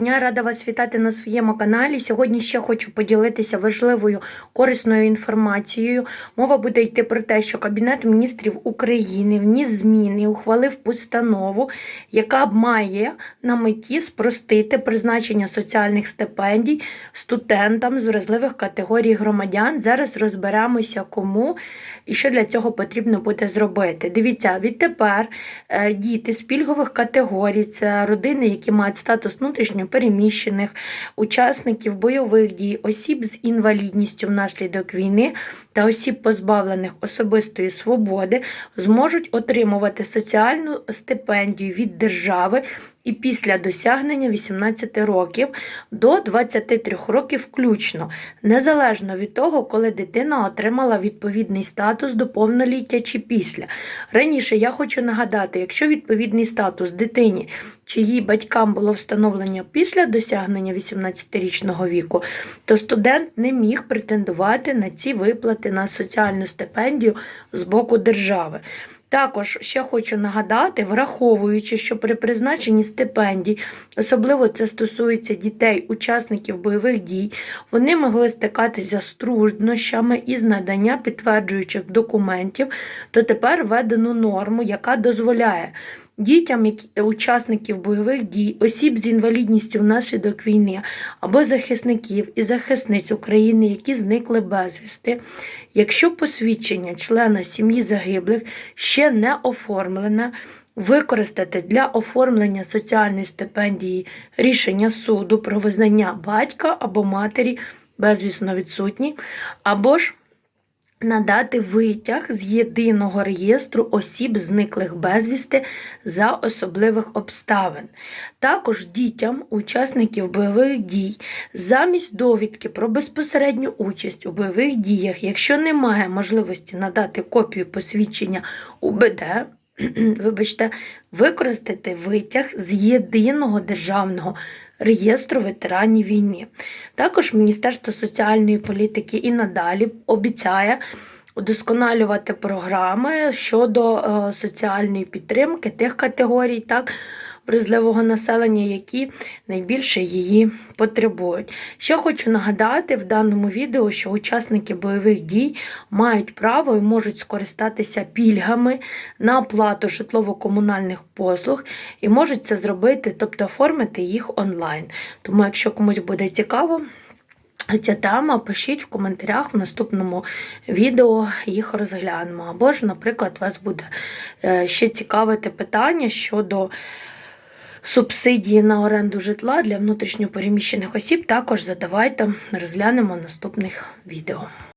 Дня рада вас вітати на своєму каналі. Сьогодні ще хочу поділитися важливою корисною інформацією. Мова буде йти про те, що Кабінет міністрів України вніс зміни, ухвалив постанову, яка має на меті спростити призначення соціальних стипендій студентам з вразливих категорій громадян. Зараз розберемося, кому і що для цього потрібно буде зробити. Дивіться, відтепер е, діти з пільгових категорій, це родини, які мають статус внутрішньо переміщених, учасників бойових дій, осіб з інвалідністю внаслідок війни та осіб, позбавлених особистої свободи, зможуть отримувати соціальну стипендію від держави і після досягнення 18 років до 23 років включно, незалежно від того, коли дитина отримала відповідний статус до повноліття чи після. Раніше я хочу нагадати, якщо відповідний статус дитині чи її батькам було встановлено після досягнення 18-річного віку, то студент не міг претендувати на ці виплати на соціальну стипендію з боку держави. Також ще хочу нагадати, враховуючи, що при призначенні стипендій, особливо це стосується дітей, учасників бойових дій, вони могли стикатися з труднощами із надання підтверджуючих документів, то тепер введено норму, яка дозволяє дітям учасників бойових дій, осіб з інвалідністю внаслідок війни або захисників і захисниць України, які зникли безвісти, якщо посвідчення члена сім'ї загиблих ще не оформлене, використати для оформлення соціальної стипендії рішення суду про визнання батька або матері безвісно відсутні, або ж надати витяг з єдиного реєстру осіб, зниклих безвісти за особливих обставин. Також дітям учасників бойових дій замість довідки про безпосередню участь у бойових діях, якщо немає можливості надати копію посвідчення УБД, вибачте, використати витяг з єдиного державного реєстру ветеранів війни. Також Міністерство соціальної політики і надалі обіцяє удосконалювати програми щодо е, соціальної підтримки тих категорій, так, вразливого населення, які найбільше її потребують. Ще хочу нагадати в даному відео, що учасники бойових дій мають право і можуть скористатися пільгами на оплату житлово-комунальних послуг і можуть це зробити, тобто оформити їх онлайн. Тому, якщо комусь буде цікаво, Ця тема пишіть в коментарях в наступному відео їх розглянемо. Або ж, наприклад, вас буде е, ще цікавити питання щодо субсидії на оренду житла для внутрішньопереміщених осіб. Також задавайте, розглянемо наступних відео.